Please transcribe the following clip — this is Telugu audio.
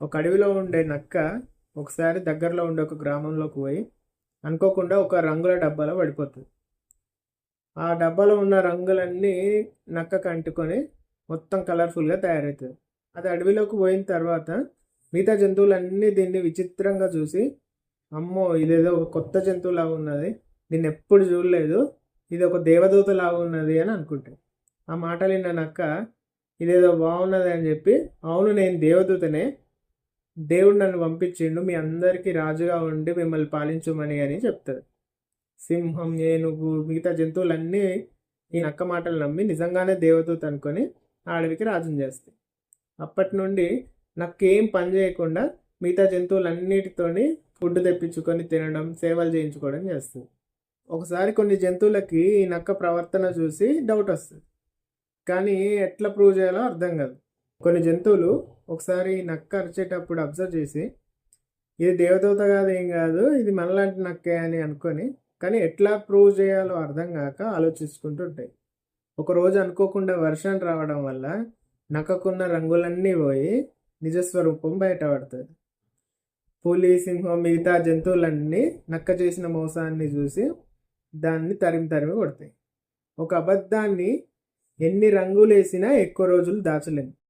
ఒక అడవిలో ఉండే నక్క ఒకసారి దగ్గరలో ఉండే ఒక గ్రామంలోకి పోయి అనుకోకుండా ఒక రంగుల డబ్బాలో పడిపోతుంది. ఆ డబ్బాలో ఉన్న రంగులన్నీ నక్కకు అంటుకొని మొత్తం కలర్ఫుల్గా తయారవుతుంది. అది అడవిలోకి పోయిన తర్వాత మిగతా జంతువులన్నీ దీన్ని విచిత్రంగా చూసి అమ్మో ఇదేదో ఒక కొత్త జంతువులాగా ఉన్నది. దీన్ని ఎప్పుడు చూడలేదు. ఇది ఒక దేవదూతలాగా ఉన్నది అని అనుకుంటాయి ఆ మాటలు విన్న నక్క ఇదేదో బాగున్నది అని చెప్పి అవును నేను దేవదూతనే. దేవుడు నన్ను పంపించిండు మీ అందరికీ రాజుగా ఉండి మిమ్మల్ని పాలించమని అని చెప్తాడు సింహం ఏనుగు మిగతా జంతువులన్నీ ఈ నక్క మాటలు నమ్మి నిజంగానే దేవదూత అనుకొని అడవికి రాజుని చేస్తాయి. అప్పటి నుండి నక్కేం పని చేయకుండా మిగతా జంతువులన్నిటితోని ఫుడ్ తెప్పించుకొని తినడం సేవలు చేయించుకోవడం చేస్తుంది ఒకసారి కొన్ని జంతువులకి ఈ నక్క ప్రవర్తన చూసి డౌట్ వస్తుంది. కానీ ఎట్లా ప్రూవ్ చేయాలో అర్థం కాదు. కొన్ని జంతువులు ఒకసారి నక్క అరిచేటప్పుడు అబ్జర్వ్ చేసి ఇది దేవదూత కాదు ఏం కాదు ఇది మనలాంటి నక్కే అని అనుకొని కానీ ఎట్లా ప్రూవ్ చేయాలో అర్థం కాక ఆలోచించుకుంటుంటాయి ఒకరోజు అనుకోకుండా వర్షం రావడం వల్ల నక్కకున్న రంగులన్నీ పోయి నిజస్వరూపం బయటపడుతుంది పులి సింహం మిగతా జంతువులన్నీ నక్క చేసిన మోసాన్ని చూసి దాన్ని తరిమి తరిమి కొడతాయి. ఒక అబద్ధాన్ని ఎన్ని రంగులేసినా ఎక్కువ రోజులు దాచలేము